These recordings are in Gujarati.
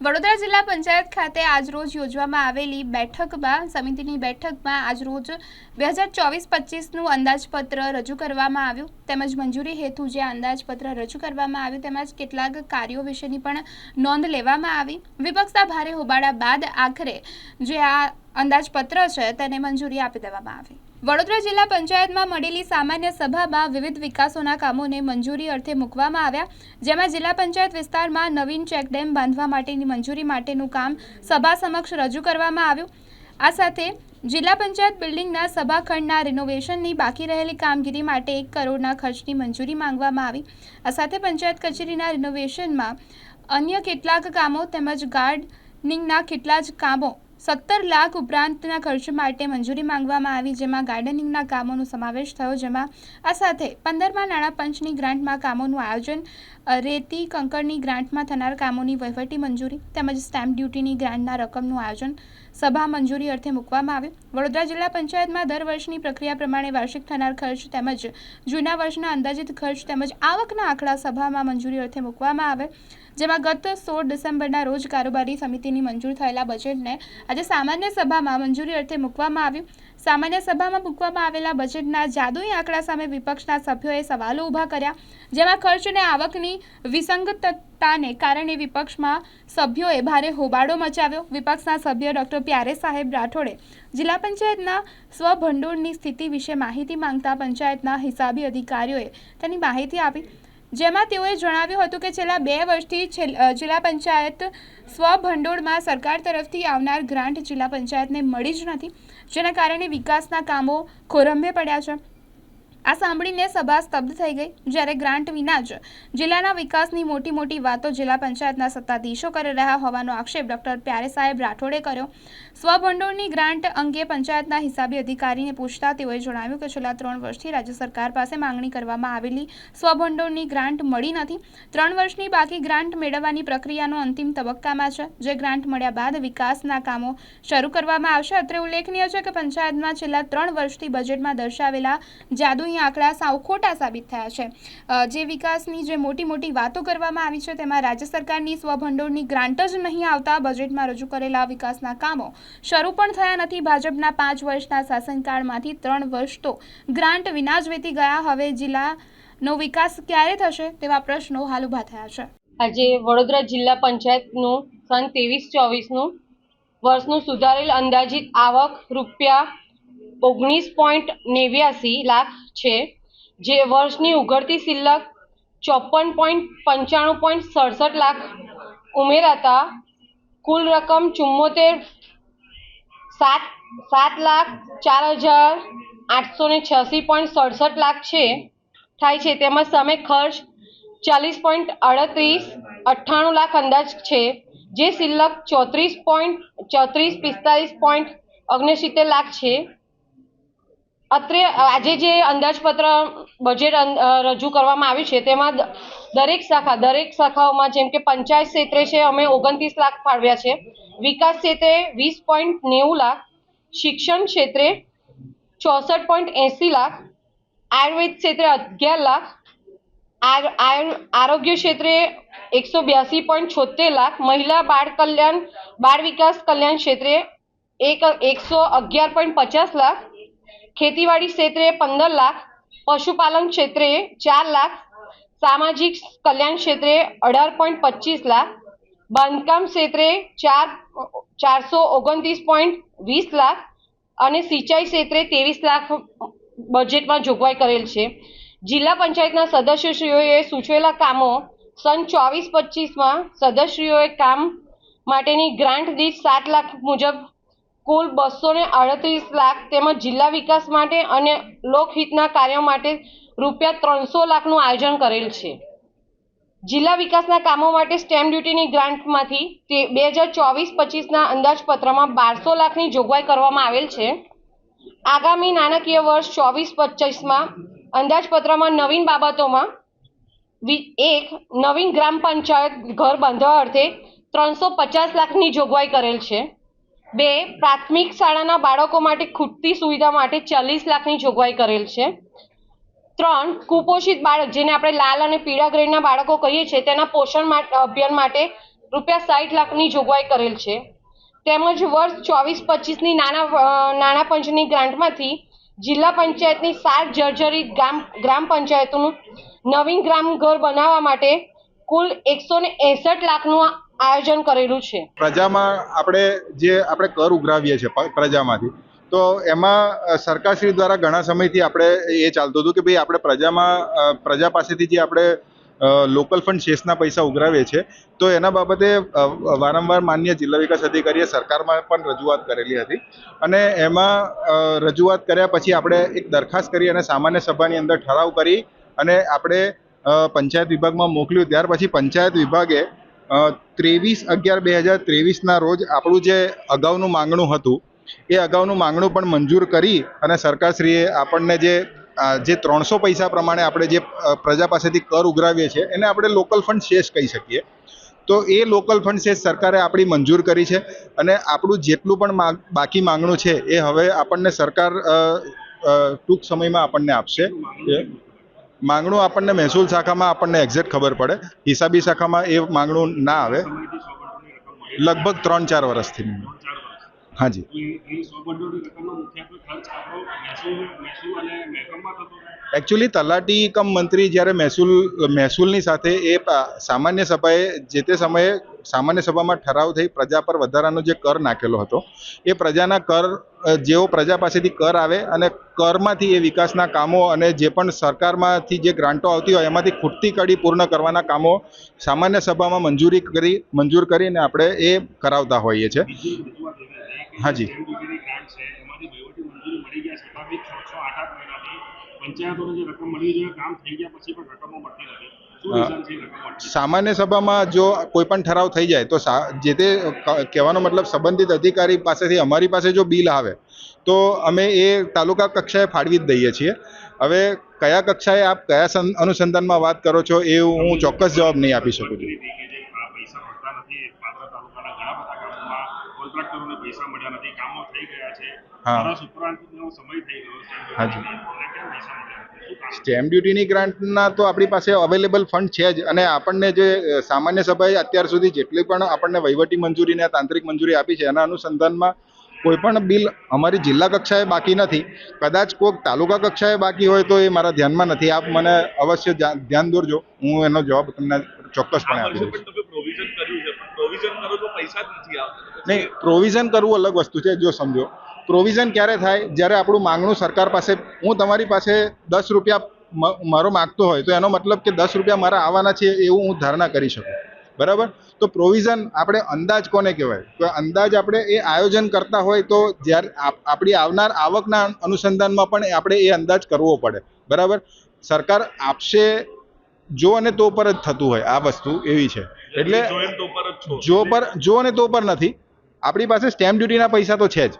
વડોદરા જિલ્લા પંચાયત ખાતે આજરોજ યોજવામાં આવેલી બેઠકમાં, સમિતિની બેઠકમાં આજરોજ બે હજાર ચોવીસ પચીસનું અંદાજપત્ર રજૂ કરવામાં આવ્યું. તેમજ મંજૂરી હેતુ જે અંદાજપત્ર રજૂ કરવામાં આવ્યું, તેમજ કેટલાક કાર્યો વિશેની પણ નોંધ લેવામાં આવી. વિપક્ષના ભારે હોબાળા બાદ આખરે જે આ અંદાજપત્ર છે, તેને મંજૂરી આપી દેવામાં આવી. વડોદરા જિલ્લા પંચાયતમાં મળેલી સામાન્ય સભામાં વિવિધ વિકાસોના કામોને મંજૂરી અર્થે મૂકવામાં આવ્યા, જેમાં જિલ્લા પંચાયત વિસ્તારમાં નવીન ચેકડેમ બાંધવા માટેની મંજૂરી માટેનું કામ સભા સમક્ષ રજૂ કરવામાં આવ્યું. આ સાથે જિલ્લા પંચાયત બિલ્ડિંગના સભાખંડના રિનોવેશનની બાકી રહેલી કામગીરી માટે એક કરોડના ખર્ચની મંજૂરી માંગવામાં આવી. આ સાથે પંચાયત કચેરીના રિનોવેશનમાં અન્ય કેટલાક કામો તેમજ ગાર્ડનિંગના કેટલા જ કામો સત્તર લાખ ઉપરાંતના ખર્ચ માટે મંજૂરી માંગવામાં આવી, જેમાં ગાર્ડનિંગના કામોનો સમાવેશ થયો, જેમાં આ સાથે પંદરમાં નાણાં પંચની ગ્રાન્ટમાં કામોનું આયોજન રેતી કંકરની ગ્રાન્ટમાં થનાર કામોની વહીવટી મંજૂરી તેમજ સ્ટેમ્પ ડ્યુટીની ગ્રાન્ટના રકમનું આયોજન સભા મંજૂરી અર્થે મૂકવામાં આવ્યું. વડોદરા જિલ્લા પંચાયતમાં દર વર્ષની પ્રક્રિયા પ્રમાણે વાર્ષિક થનાર ખર્ચ તેમજ જૂના વર્ષના અંદાજિત ખર્ચ તેમજ આવકના આંકડા સભામાં મંજૂરી અર્થે મૂકવામાં આવે. જેમાં ગત સોળ ડિસેમ્બરના રોજ કારોબારી સમિતિની મંજૂર થયેલા બજેટને આજે સામાન્ય સભામાં મંજૂરી અર્થે મૂકવામાં આવ્યું. સામાન્ય સભામાં મૂકવામાં આવેલા બજેટના જાદુઈ આંકડા સામે વિપક્ષના સભ્યોએ સવાલો ઊભા કર્યા, જેમાં ખર્ચ અને આવકની વિસંગતતાને કારણે વિપક્ષમાં સભ્યોએ ભારે હોબાળો મચાવ્યો. વિપક્ષના સભ્ય ડોક્ટર પ્યારે સાહેબ રાઠોડે જિલ્લા પંચાયતના સ્વભંડોળની સ્થિતિ વિશે માહિતી માંગતા પંચાયતના હિસાબી અધિકારીઓએ તેની માહિતી આપી. જેમાં તેઓએ જણાવ્યું હતું કે છેલ્લા બે વર્ષથી જિલ્લા પંચાયત સ્વભંડોળમાં સરકાર તરફથી આવનાર ગ્રાન્ટ જિલ્લા પંચાયતને મળી જ નથી, જેના કારણે વિકાસના કામો ખોરંભે પડ્યા છે. આ સાંભળીને સભા સ્તબ્ધ થઈ ગઈ. જ્યારે ગ્રાન્ટ વિના જ જિલ્લાના વિકાસની મોટી મોટી વાતો જિલ્લા પંચાયતના સત્તાધીશો કરી રહ્યા હોવાનો આક્ષેપ ડોક્ટર પ્યારે સાહેબ રાઠોડે કર્યો. સ્વભંડોળની ગ્રાન્ટ અંગે પંચાયતના હિસાબી અધિકારીને પૂછતા તેઓએ જણાવ્યું કે છેલ્લા ત્રણ વર્ષથી રાજ્ય સરકાર પાસે માંગણી કરવામાં આવેલી સ્વભંડોળની ગ્રાન્ટ મળી નથી. ત્રણ વર્ષની બાકી ગ્રાન્ટ મેળવવાની પ્રક્રિયાનો અંતિમ તબક્કામાં છે. જે ગ્રાન્ટ મળ્યા બાદ વિકાસના કામો શરૂ કરવામાં આવશે. અત્રે ઉલ્લેખનીય છે કે પંચાયતમાં છેલ્લા ત્રણ વર્ષથી બજેટમાં દર્શાવેલા જાદુઈ આંકડા સાવ ખોટા સાબિત થયા છે. જે વિકાસની જે મોટી મોટી વાતો કરવામાં આવી છે, તેમાં રાજ્ય સરકારની સ્વભંડોળની ગ્રાન્ટ જ નહીં આવતા, બજેટમાં રજૂ કરેલા વિકાસના કામો શરૂ પણ થયા નથી. ભાજપના પાંચ વર્ષના શાસનકાળમાંથી ત્રણ વર્ષ તો ગ્રાન્ટ વિના જ વેતી ગયા. હવે જિલ્લાનો વિકાસ ક્યારે થશે તેવા પ્રશ્નો હાલ ઊભા થયા છે. આજે વડોદરા જિલ્લા પંચાયતનું સન ત્રેવીસ ચોવીસનું વર્ષનું સુધારેલ અંદાજિત આવક રૂપિયા ઓગણીસ પોઈન્ટ નેવ્યાસી લાખ છે, જે વર્ષની ઉઘડતી શિલ્લક ચોપન પોઈન્ટ પંચાણું પોઈન્ટ સડસઠ લાખ ઉમેરાતા કુલ રકમ ચુમ્મોતેર સાત સાત લાખ ચાર હજાર આઠસો ને છ્યાસી પોઈન્ટ સડસઠ લાખ છે. થાય છે. તેમાં સામે ખર્ચ ચાલીસ પોઈન્ટ અડત્રીસ અઠ્ઠાણું લાખ અંદાજ છે, જે સિલ્લક ચોત્રીસ પોઈન્ટ ચોત્રીસ પિસ્તાલીસ પોઈન્ટ ઓગણસિત્તેર લાખ છે. અત્રે આજે જે અંદાજપત્ર બજેટ રજૂ કરવામાં આવ્યું છે, તેમાં દરેક શાખા, દરેક શાખાઓમાં જેમ કે પંચાયત ક્ષેત્રે છે, અમે ઓગણત્રીસ લાખ ફાળવ્યા છે. વિકાસ ક્ષેત્રે વીસ પોઈન્ટ નેવું લાખ, શિક્ષણ ક્ષેત્રે ચોસઠ પોઈન્ટ એંસી લાખ, આયુર્વેદ ક્ષેત્રે અગિયાર લાખ, આર- આરોગ્ય ક્ષેત્રે એકસો બ્યાસી પોઈન્ટ છોતેર લાખ, મહિલા બાળ કલ્યાણ, બાળ વિકાસ કલ્યાણ ક્ષેત્રે એક, એકસો અગિયાર પોઈન્ટ પચાસ લાખ ખેતીવાડી ક્ષેત્રે પંદર લાખ, પશુપાલન ક્ષેત્રે ચાર લાખ, સામાજિક કલ્યાણ ક્ષેત્રે અઢાર પોઈન્ટ પચીસ લાખ, બાંધકામ ક્ષેત્રે ચાર, ચારસો ઓગણત્રીસ પોઈન્ટ વીસ લાખ અને સિંચાઈ ક્ષેત્રે ત્રેવીસ લાખ બજેટમાં જોગવાઈ કરેલ છે. જિલ્લા પંચાયતના સદસ્યશ્રીઓએ સૂચવેલા કામો સન ચોવીસ પચીસમાં સદસ્યશ્રીઓએ કામ માટેની ગ્રાન્ટ દીઠ સાત લાખ મુજબ કુલ બસો ને અડત્રીસ લાખ તેમજ જિલ્લા વિકાસ માટે અને લોકહિતના કાર્યો માટે રૂપિયા ત્રણસો લાખનું આયોજન કરેલ છે. જિલ્લા વિકાસના કામો માટે સ્ટેમ્પ ડ્યુટીની ગ્રાન્ટમાંથી તે બે હજાર ચોવીસ પચીસના અંદાજપત્રમાં બારસો લાખની જોગવાઈ કરવામાં આવેલ છે. આગામી નાણાકીય વર્ષ ચોવીસ પચીસમાં અંદાજપત્રમાં નવીન બાબતોમાં એક નવીન ગ્રામ પંચાયત ઘર બાંધવા અર્થે ત્રણસો પચાસ લાખની જોગવાઈ કરેલ છે. બે, પ્રાથમિક શાળાના બાળકો માટે ખૂટતી સુવિધા માટે ચાલીસ લાખની જોગવાઈ કરેલ છે. ત્રણ, કુપોષિત બાળક, જેને આપણે લાલ અને પીળા ગ્રેડના બાળકો કહીએ છીએ, તેના પોષણ અભિયાન માટે રૂપિયા સાઠ લાખની જોગવાઈ કરેલ છે. તેમજ વર્ષ ચોવીસ પચીસની નાના નાણાં પંચની ગ્રાન્ટમાંથી જિલ્લા પંચાયતની સાત જર્જરિત ગ્રામ ગ્રામ પંચાયતોનું નવીન ગ્રામ ઘર બનાવવા માટે કુલ એકસો ને લાખનું આયોજન કરેલું છે. પ્રજામાં આપણે જે આપણે કર ઉઘરાવીએ છીએ પ્રજામાંથી, તો એમાં સરકારશ્રી દ્વારા ઘણા સમયથી આપણે એ ચાલતું હતું કે ભાઈ આપણે પ્રજામાં પ્રજા પાસેથી જે આપણે લોકલ ફંડ શેષના પૈસા ઉઘરાવીએ છીએ, તો એના બાબતે વારંવાર માન્ય જિલ્લા વિકાસ અધિકારીએ સરકારમાં પણ રજૂઆત કરેલી હતી. અને એમાં રજૂઆત કર્યા પછી આપણે એક દરખાસ્ત કરી અને સામાન્ય સભાની અંદર ઠરાવ કરી અને આપણે પંચાયત વિભાગમાં મોકલ્યું. ત્યાર પછી પંચાયત વિભાગે ત્રેવીસ અગિયાર બે હજાર ત્રેવીસના રોજ આપણું જે અગાઉનું માંગણું હતું, એ અગાઉનું માંગણું પણ મંજૂર કરી અને સરકારશ્રીએ આપણને જે જે ત્રણસો પૈસા પ્રમાણે આપણે જે પ્રજા પાસેથી કર ઉઘરાવીએ છીએ, એને આપણે લોકલ ફંડ શેષ કહી શકીએ. તો એ લોકલ ફંડ શેષ સરકારે આપણી મંજૂર કરી છે અને આપણું જેટલું પણ બાકી માંગણું છે એ હવે આપણને સરકાર ટૂંક સમયમાં આપણને આપશે. માંગણું આપણને મહેસૂલ શાખામાં આપણને એક્ઝેક્ટ ખબર પડે. હિસાબી શાખામાં એ માંગણું ના આવે. લગભગ ત્રણ ચાર વર્ષથી. હાજી એકચ્યુઅલી તલાટી કમ મંત્રી જ્યારે મહેસૂલ મહેસૂલની સાથે એ સામાન્ય સભાએ જે તે સમયે સામાન્ય સભામાં ઠરાવ થઈ પ્રજા પર વધારાનો જે કર નાખેલો હતો, એ પ્રજાના કર જેઓ પ્રજા પાસેથી કર આવે અને કરમાંથી એ વિકાસના કામો અને જે પણ સરકારમાંથી જે ગ્રાન્ટો આવતી હોય એમાંથી ખૂટતી કડી પૂર્ણ કરવાના કામો સામાન્ય સભામાં મંજૂરી કરી, મંજૂર કરીને આપણે એ કરાવતા હોઈએ છીએ હાજી. પંચાયતોને જે રકમ મળી જોઈએ કામ થઈ ગયા પછી પણ રકમો મળતી નથી સામાન્ય સભામાં જો કોઈ પણ ઠરાવ થઈ જાય તો જે તે કહેવાનો મતલબ સંબંધિત અધિકારી પાસેથી અમારી પાસે જો બિલ આવે તો અમે એ તાલુકા કક્ષાએ ફાળવી જ દઈએ છીએ હવે કયા કક્ષાએ આપ કયા અનુસંધાનમાં વાત કરો છો એ હું ચોક્કસ જવાબ નહીં આપી શકું છું હા. હાજી. સ્ટેમ્પ ડ્યુટીની ગ્રાન્ટના તો આપણી પાસે અવેલેબલ ફંડ છે જ અને આપણને જે સામાન્ય સભાએ અત્યાર સુધી જેટલી પણ આપણને વહીવટી મંજૂરી અને તાંત્રિક મંજૂરી આપી છે એના અનુસંધાનમાં કોઈ પણ બિલ અમારી જિલ્લા કક્ષાએ બાકી નથી. કદાચ કોઈક તાલુકા કક્ષાએ બાકી હોય તો એ મારા ધ્યાનમાં નથી. આપ મને અવશ્ય ધ્યાન દોરજો. હું એનો જવાબ તમને ચોક્કસપણે આપી નહીં પ્રોવિઝન કરવું અલગ વસ્તુ છે જો સમજો. પ્રોવિઝન ક્યારે થાય? જ્યારે આપણું માંગણું સરકાર પાસે હું તમારી પાસે દસ રૂપિયા મારો માગતો હોય તો એનો મતલબ કે દસ રૂપિયા મારા આવવાના છે એવું હું ધારણા કરી શકું. બરાબર? તો પ્રોવિઝન આપણે અંદાજ કોને કહેવાય? તો અંદાજ આપણે એ આયોજન કરતા હોય તો જ્યારે આપણી આવનાર આવકના અનુસંધાનમાં પણ આપણે એ અંદાજ કરવો પડે. બરાબર? સરકાર આપશે જો અને તો પર જ થતું હોય આ વસ્તુ એવી છે. એટલે જો પર જો અને તો પર નથી. આપણી પાસે સ્ટેમ્પ ડ્યુટીના પૈસા તો છે જ.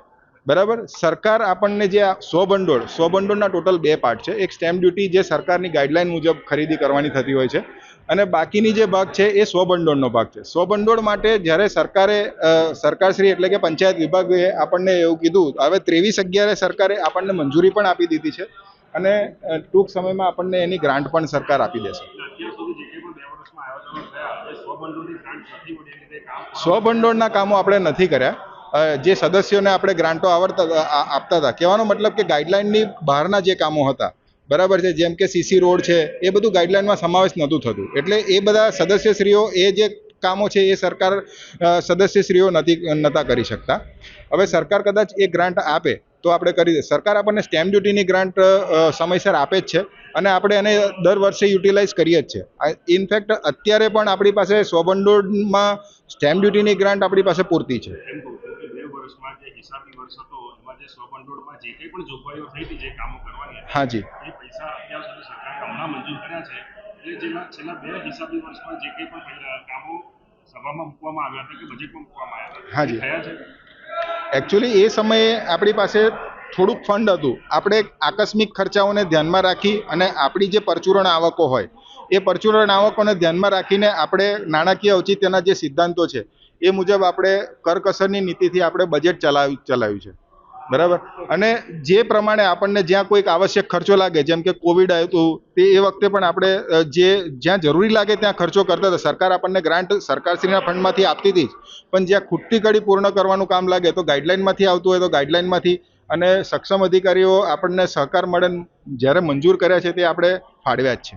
બરાબર? સરકાર આપણને જે આ સો ભંડોળ સો ભંડોળના ટોટલ બે પાર્ટ છે. એક સ્ટેમ્પ ડ્યુટી જે સરકારની ગાઈડલાઇન મુજબ ખરીદી કરવાની થતી હોય છે અને બાકીની જે ભાગ છે એ સો ભંડોળનો ભાગ છે. સો ભંડોળ માટે જ્યારે સરકારે સરકારશ્રી એટલે કે પંચાયત વિભાગે આપણને એવું કીધું, હવે ત્રેવીસ અગિયારે સરકારે આપણને મંજૂરી પણ આપી દીધી છે અને ટૂંક સમયમાં આપણને એની ગ્રાન્ટ પણ સરકાર આપી દેશે. સો ભંડોળના કામો આપણે નથી કર્યા. જે સદસ્યોને આપણે ગ્રાન્ટો આવડતા આપતા હતા, કહેવાનો મતલબ કે ગાઈડલાઇનની બહારના જે કામો હતા, બરાબર છે, જેમ કે સીસી રોડ છે, એ બધું ગાઈડલાઇનમાં સમાવેશ નહોતું થતું. એટલે એ બધા સદસ્યશ્રીઓ, એ જે કામો છે, એ સરકાર સદસ્યશ્રીઓ નથી નહોતા કરી શકતા. હવે સરકાર કદાચ એ ગ્રાન્ટ આપે તો આપણે કરી દે સરકાર આપણને સ્ટેમ્પ ડ્યુટીની ગ્રાન્ટ સમયસર આપે જ છે અને આપણે એને દર વર્ષે યુટિલાઇઝ કરીએ જ છે. ઇનફેક્ટ અત્યારે પણ આપણી પાસે સો ભંડોળમાં સ્ટેમ્પ ડ્યુટીની ગ્રાન્ટ આપણી પાસે પૂરતી છે. હાજી સભામાં મૂકવામાં આવ્યા હતા કે બજેટમાં મૂકવામાં આવ્યા હતા હાજી. એકચ્યુઅલી એ સમયે આપણી પાસે થોડુંક ફંડ હતું. આપણે આકસ્મિક ખર્ચાઓને ધ્યાનમાં રાખી અને આપણી જે પરચુરણ આવકો હોય, એ પરચુરણ આવકોને ધ્યાનમાં રાખીને આપણે નાણાકીય ઔચિત્યના જે સિદ્ધાંતો છે, એ મુજબ આપણે કરકસરની નીતિથી આપણે બજેટ ચલાવી, ચલાવ્યું છે. બરાબર? અને જે પ્રમાણે આપણને જ્યાં કોઈક આવશ્યક ખર્ચો લાગે, જેમ કે કોવિડ આવ્યું હતું, તે એ વખતે પણ આપણે જે જ્યાં જરૂરી લાગે ત્યાં ખર્ચો કરતા હતા. સરકાર આપણને ગ્રાન્ટ સરકારશ્રીના ફંડમાંથી આપતી હતી. પણ જ્યાં ખૂટતી કડી પૂર્ણ કરવાનું કામ લાગે તો ગાઈડલાઇનમાંથી આવતું હોય તો ગાઈડલાઇનમાંથી અને સક્ષમ અધિકારીઓ આપણને સહકાર મળે, જ્યારે મંજૂર કર્યા છે તે આપણે ફાળવ્યા જ છે.